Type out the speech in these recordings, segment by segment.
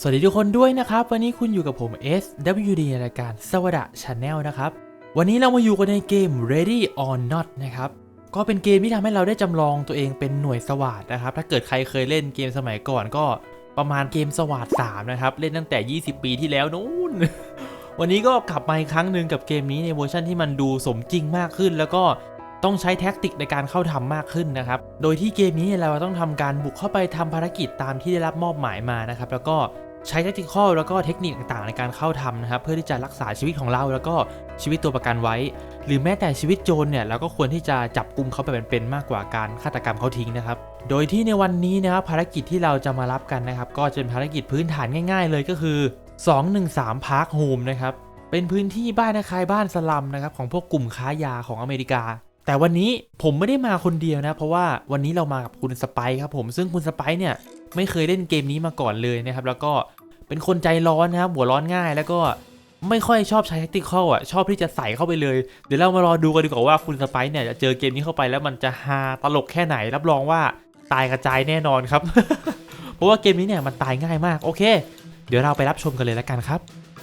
สวัสดีทุกคนด้วยนะครับ วันนี้คุณอยู่กับผม SWD ในรายการสวัสด Channel นะครับ วันนี้เรามาอยู่กันในเกม Ready or Not นะครับ ก็เป็นเกมที่ทำให้เราได้จำลองตัวเองเป็นหน่วยสวาดนะครับ ถ้าเกิดใครเคยเล่นเกมสมัยก่อนก็ประมาณเกมสวาด3นะครับ เล่นตั้งแต่ 20 ปีที่แล้วนู้น วันนี้ก็กลับมาอีกครั้งหนึ่งกับเกมนี้ในเวอร์ชันที่มันดูสมจริงมากขึ้น แล้วก็ต้องใช้แท็กติกในการเข้าทำมากขึ้นนะครับ โดยที่เกมนี้เราต้องทำการบุกเข้าไปทำภารกิจตามที่ได้รับมอบหมายมานะครับ แล้วก็ ใช้แทคติคอลแล้วก็เทคนิคต่างๆ ในการเข้าทำนะครับ เพื่อที่จะรักษาชีวิตของเราแล้วก็ชีวิตตัวประกันไว้ หรือแม้แต่ชีวิตโจรเนี่ยเราก็ควรที่จะจับกลุ่มเขาไปเป็นๆมากกว่าการฆาตกรรมเขาทิ้งนะครับ โดยที่ในวันนี้นะครับภารกิจที่เราจะมารับกันนะครับ ก็จะเป็นภารกิจพื้นฐานง่าย ๆ เลยก็คือ 213 Park Home นะครับเป็นพื้นที่บ้านคล้ายบ้านสลัมนะครับของพวกกลุ่มค้ายาของอเมริกา แต่วันนี้ผมไม่ได้มาคนเดียวนะ เพราะว่าวันนี้เรามากับคุณสไปซ์ครับผมซึ่งคุณสไปซ์เนี่ย ไม่เคยเล่นเกมนี้มาก่อนเลยนะครับ แล้วก็เป็นคนใจร้อนนะครับ หัวร้อนง่าย แล้วก็ไม่ค่อยชอบใช้แทคติคอลอะ ชอบที่จะใส่เข้าไปเลย เดี๋ยวเรามารอดูกันดีกว่าว่าคุณสไปซ์เนี่ยจะเจอเกมนี้เข้าไปแล้วมันจะฮาตลกแค่ไหน รับรองว่าตายกระจายแน่นอนครับ เพราะว่าเกมนี้เนี่ยมันตายง่ายมาก โอเค เดี๋ยวเราไปรับชมกันเลยแล้วกันครับ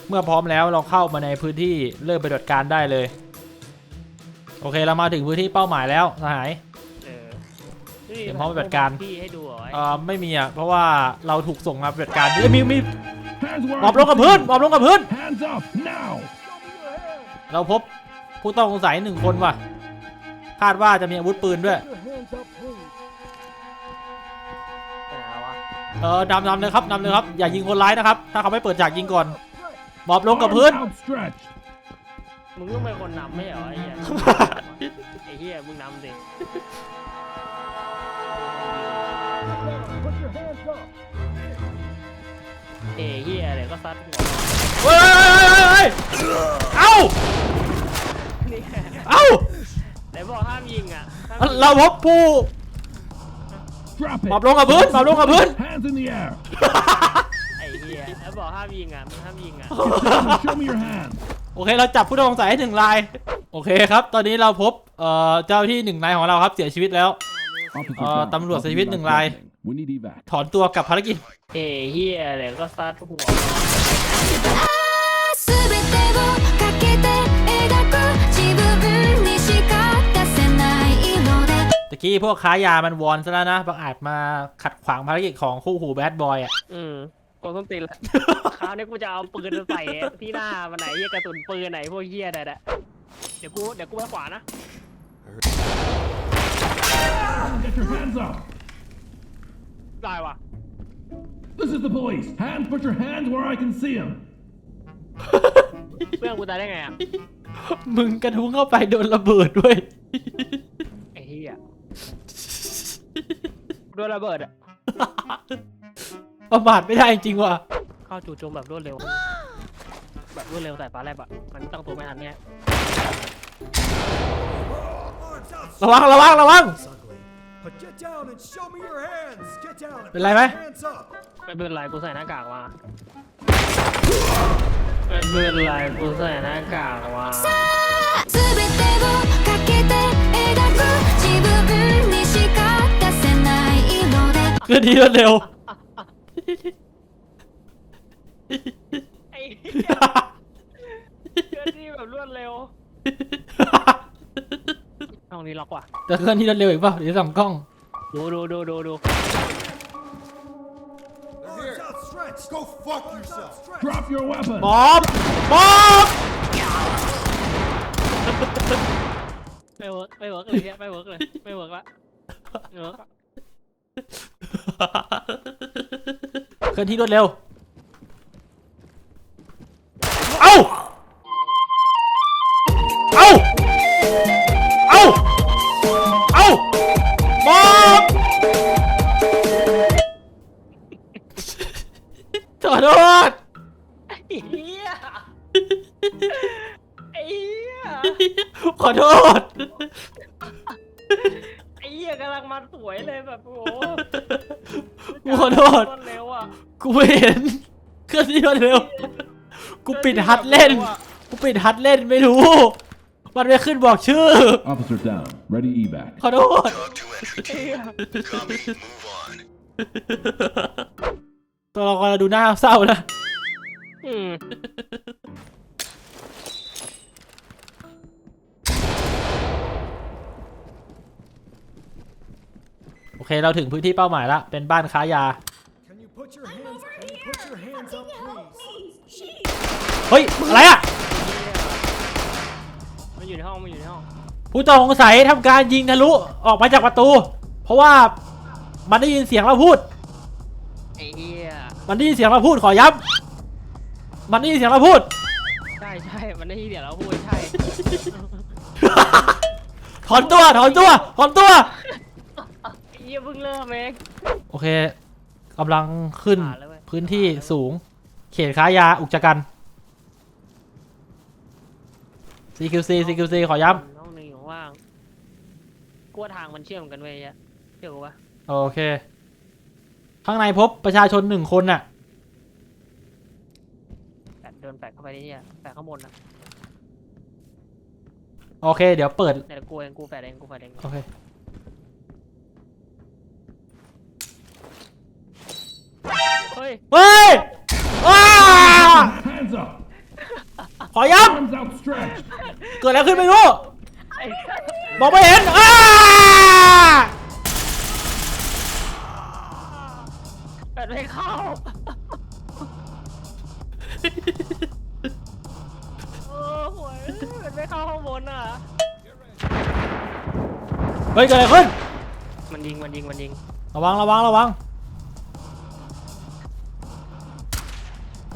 เมื่อพร้อมแล้วเราเข้ามาในพื้นที่เริ่มปฏิบัติการได้เลย โอเคเรามาถึงพื้นที่เป้าหมายแล้วสหาย เออนี่เตรียมพร้อมปฏิบัติการ พี่ให้ดูเหรอไอ้เอ่อไม่มีอะเพราะว่าเราถูกส่งมาปฏิบัติการเอ้ยมีมี Hands where หมอบ I ลงกับ can พื้น see หมอบลงกับพื้น them. Hands up now. เราพบผู้ต้องสงสัยหนึ่งคนว่ะ คาดว่าจะมีอาวุธปืนด้วยไปไหนวะเออนำนำเลยครับนำเลยครับ อย่ายิงคนร้ายนะครับ ถ้าเขาไม่เปิดฉากยิงก่อน หมอบลงกับพื้น Arms outstretched. มึงต้องเป็นคนนำไม่เหรอไอ้เหี้ย ไอ้เหี้ยมึงนำสิ เอ้เหี้ยอะไรก็ซัดหัวเฮ้ยเอ้านี่เอ้าไหนบอกห้ามยิงอะห้มยิงเราพบผู้ Drop หมอบ it. ลงกับพื้นหมอบลงกับพื้น Hands in the air. ไอ้เหี้ยแล้วบอกห้ามยิงอะมึงห้ามยิงอะ Show me your hands. โอเค เราจับผู้ต้องสงสัยให้หนึ่งราย โอเคครับ ตอนนี้เราพบเอ่อเจ้าที่หนึ่งนายของเราครับเสียชีวิตแล้ว Officer Uh, down. ตำรวจเสียชีวิตหนึ่ง Evac ราย We need evac. ถอนตัวกับภารกิจ เอ้เหี้ยอะไรก็ซัดหัว すべてをかけて描く自分にしか出せないので ตะกี้พวกค้ายามันวอนซะแล้วนะบางอาจมาขัดขวางภารกิจของคู่หูแบดบอยอ่ะ อืมกดส้นตีนละ คราวนี้กูจะเอาปืนใส่ที่หน้ามันไหนเหี้ยกระสุนปืนไหนพวกเหี้ยใดๆเดี๋ยวกูเดี๋ยวกูไปขวานะ Get your hands up. ได้ว่ะ This is the police. Hands, put your hands where I can see them. เพื่อนกูตายได้ไงอะมึงกระทุ้งเข้าไปโดนระเบิดด้วย ไอ้เหี้ยโดนระเบิดอะประมาทไม่ได้จริงว่ะเข้าจู่โจมแบบรวดเร็ว แบบรวดเร็วใส่ฟ้าแลบอะมันตั้งตัวไม่ทันเนี่ยระวังระวังระวัง เป็นไรไหมไม่เป็นไรกูใส่หน้ากากมาไเป็นไรกูใส่หน้ากากมาเคลื่อนที่รวดเร็วไอ้เคลื่อนที่แบบรวดเร็ว นี้ล็อกว่ะจะเคลื่อนที่รวดเร็วอีกเปล่าเดี๋ยวสองกล้อง ดูดูดูดูดู Arms outstretched. Go fuck yourself. Drop your weapon. บ๊อบบ๊อบไม่เวิร์กไม่เวิร์กเลยเนี่ยไม่เวิร์กเลยไม่เวิร์กละไม่เวิร์กละเคลื่อนที่รวดเร็ว ขอโทษ ไอ้เหี้ยกำลังมาสวยเลยแบบโอ้โหกูขอโทษรวดเร็วอะกูไม่เห็น เคลื่อนที่รวดเร็ว กูปิดฮัดเล่น กูปิดฮัดเล่นไม่รู้ มันไม่ขึ้นบอกชื่อ Officer down. Ready evac. ขอโทษไอ้เหี้ยตัวละครเราดูหน้าเศร้านะ อืม เคเราถึงพื้นที่เป้าหมายละเป็นบ้านค้ายา Can you put your hands? Can you put your hands up, please? เฮ้ย อะไรอะ มันอยู่ในห้องมันอยู่ในห้องผู้ต้องสงสัยทำการยิงทะลุออกมาจากประตู เพราะว่ามันได้ยินเสียงเราพูด ไอ้เหี้ยมันได้ยินเสียงเราพูดขอย้ำมันได้ยินเสียงเราพูด ใช่ใช่มันได้ยินเดี๋ยวเราพูดใช่ ถอนตัวถอนตัวถอนตัว ไอ้เหี้ยเพิ่งเริ่มเองโอเคกำลังขึ้นผ่านแล้วเว้ยพื้นที่สูง เขตค้ายาอุกจกัน CQC CQC ขอย้ห้องหนึงอยู่ว่างกลัวทางมันเชื่อมกันเว้ยอะเชื่อกูปะำโอเค ข้างในพบประชาชนหนึ่งคนน่ะ แปดเดินแปดเข้าไปที่เนี่ยแปดข้างบนนะโอเค เดี๋ยวเปิดเดี๋ยวกูเองกูแปดเองกูแปดเองโอเค เฮ้ย เฮ้ยว้า Hands up! ขอย้ Arms outstretched! ำเกิดอะไรขึ้นไม่รู้ ไอ้มองไม่เห็นอ้าแปดไม่เข้า โอ้โหยแปดไม่เข้าข้างบนอะ เฮ้ยเกิดอะไรขึ้น มันยิง มันยิง มันยิง ระวังระวังระวัง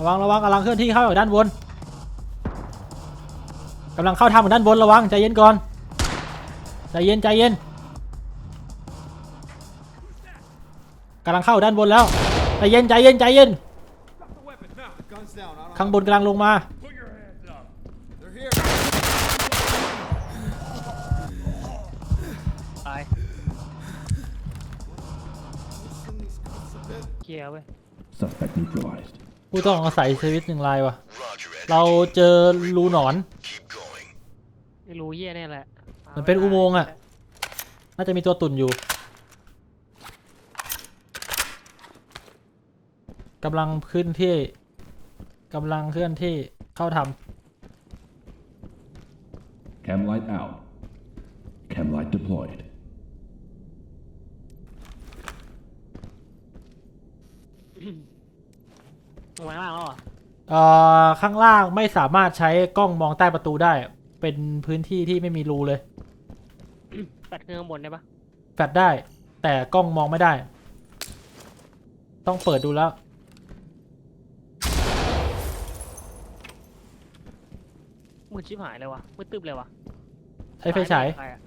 ระวังระวังกำลังเคลื่อนที่เข้าจากด้านบนกำลังเข้าทางจากด้านบนระวังใจเย็นก่อนใจเย็นใจเย็นกำลังเข้าด้านบนแล้วใจเย็นใจเย็นใจเย็น Drop the weapon now. Guns down. I don't ข้างบนกำลังลงมา Put your hands up! They're here. ตาย Loosen these cuffs a bit. เคลียร์เว้ย Suspect neutralized. ผู้ต้องอาศัยชีวิตหนึ่งรายวะเราเจอรูหนอน ไม่รู้เหี้ยเนี่ยแหละมันเป็นอุโมงค์อะ น่าจะมีตัวตุ่นอยู่กำลังขึ้นที่กำลังเคลื่อนที่เข้าท Chem light out. Chem light deployed. ลงมาข้างล่างแล้วเหรอำเอ่อข้างล่างไม่สามารถใช้กล้องมองใต้ประตูได้ เป็นพื้นที่ที่ไม่มีรูเลยแปดเครื่องข้างบนได้ปะแฟลชได้ แต่กล้องมองไม่ได้ ต้องเปิดดูแล้ว มืดชิบหายเลยวะมืดตึบเลยวะใช้ไฟฉายใครอะ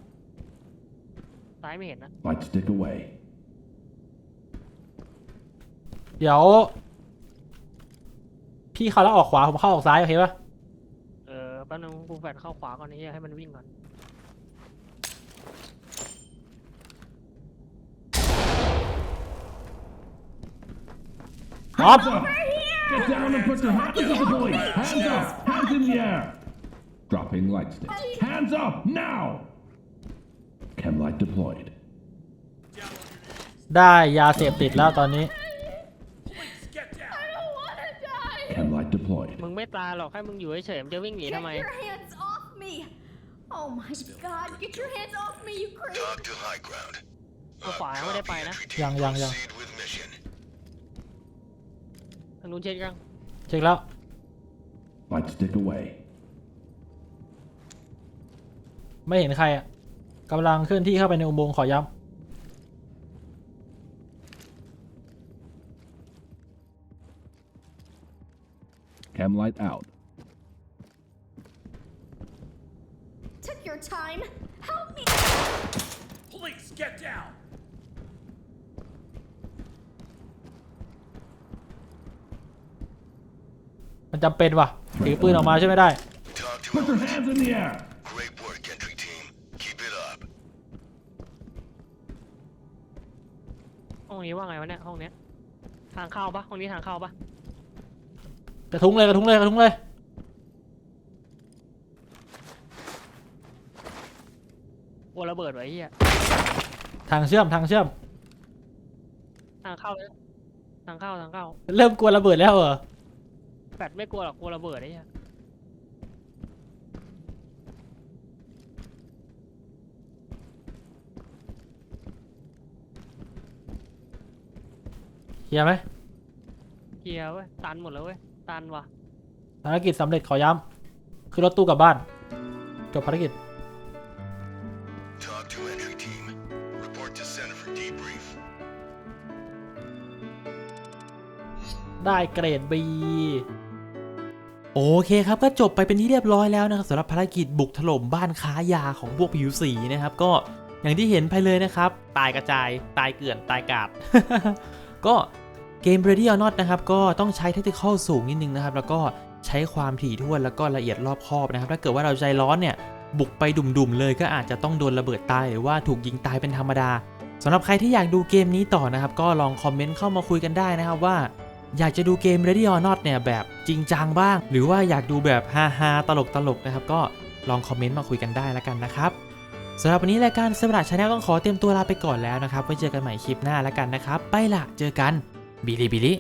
ซ้ายไม่เห็นนะ Light stick away. เดี๋ยว พี่เข้าแล้วออกขวาผมเข้าออกซ้ายโอเคปะเออแป๊บนึงกูแฟดเข้าขวาก่อนนี่ให้มันวิ่งก่อนพร้อม Hands up! Get down and put your hands up, the police! Hands up! Hands in the air! Dropping light stick. Hands up now! Chem light deployed. ได้ยาเสพติดแล้วตอนนี้ มึงไม่ตายหรอกให้มึงอยู่เฉยๆมึงจะวิ่งหนีทำไม Get your hands off me! Oh my god, get your hands off me, you crazy! Talk to high ground. ตัวขวายังไม่ได้ไปนะ Entry team, Yang, yang, yang. proceed with mission. ทางนู้นเช็คยังเช็คแล้ว Light stick away. ไม่เห็นใครอะกำลังเคลื่อนที่เข้าไปในอุโมงค์ขอย้ Chem light out. Took your time. Help me! Police, get down. ำมันจำเป็นว่ะถือปืนออกมาใช่ไหมได้ Talk to Put your elements. hands in the air! Great work, entry team. Keep it up. ห้องนี้ว่าไงวะเนี่ยห้องเนี้ยทางเข้าปะห้องนี้ทางเข้าปะ กระทุ้งเลยกระทุ้งเลยกระทุ้งเลยกลัวระเบิดไว้เฮียทางเชื่อมทางเชื่อม ทางเข้าเลยทางเข้าทางเข้าเริ่มกลัวระเบิดแล้วเหรอแฟดไม่กลัวหรอกกลัวระเบิดไอ้เหี้ยเคลียร์ไหมเคลียร์เว้ยตันหมดแล้วเว้ย ตันว่ะภารกิจสำเร็จขอย้ำคือรถตู้กลับบ้านจบภารกิจ Talk to entry team. Report to center for debrief. ได้เกรด B โอเคครับก็จบไปเป็นที่เรียบร้อยแล้วนะครับสำหรับภารกิจบุกถล่มบ้านค้ายาของพวกผิวสีนะครับ ก็อย่างที่เห็นไปเลยนะครับ ตายกระจาย ตายเกลื่อนตายกาด ก็ เกม Ready or Not นะครับก็ต้องใช้เทคนิคสูงนิดนึงนะครับ แล้วก็ใช้ความถี่ถ้วนแล้วก็ละเอียดรอบคอบนะครับ ถ้าเกิดว่าเราใจร้อนเนี่ยบุกไปดุ่มๆเลยก็อาจจะต้องโดนระเบิดตายหรือว่าถูกยิงตายเป็นธรรมดาสำหรับใครที่อยากดูเกมนี้ต่อนะครับ ก็ลองคอมเมนต์เข้ามาคุยกันได้นะครับว่า อยากจะดูเกม Ready or Not เนี่ยแบบจริงจังบ้าง หรือว่าอยากดูแบบฮาฮาตลกตลกๆนะครับ ก็ลองคอมเมนต์มาคุยกันได้แล้วกันนะครับสำหรับวันนี้รายการสวัสดิ์ชาแนลต้องขอเตรียมตัวลาไปก่อนแล้วนะครับไว้เจอกันใหม่คลิปหน้าแล้วกันนะครับ ไปละเจอกัน บิลิบิลิ